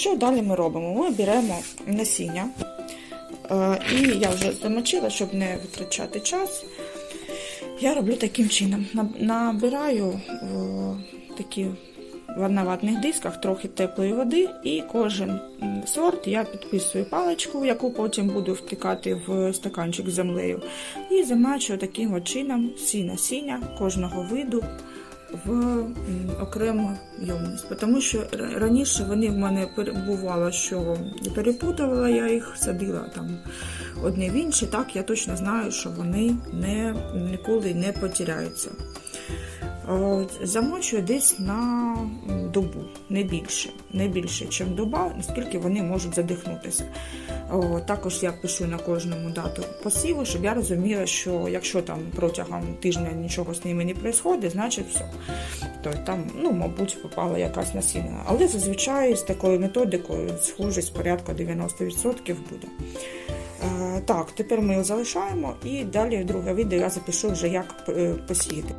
що далі ми робимо? Ми беремо насіння, е, і я вже замочила, щоб не витрачати час. Я роблю таким чином. Набираю такі одноватних дисках трохи теплої води, і кожен сорт я підписую паличку, яку потім буду втикати в стаканчик з землею, і замачую таким чином всі насіння кожного виду в окрему ємність. Тому що раніше вони в мене перебували, що перепутувала я їх, садила там одне в інше, так я точно знаю, що вони не, ніколи не потеряються. Замочую десь на добу, не більше, не більше, ніж доба, наскільки вони можуть задихнутися. Також я пишу на кожному дату посіву, щоб я розуміла, що якщо там протягом тижня нічого з ними не відбувається, значить все. То там, ну, мабуть, попала якась насіння. Але зазвичай з такою методикою схожість порядку 90% буде. Е, так, тепер ми його залишаємо і далі друге відео я запишу вже як е, посіяти.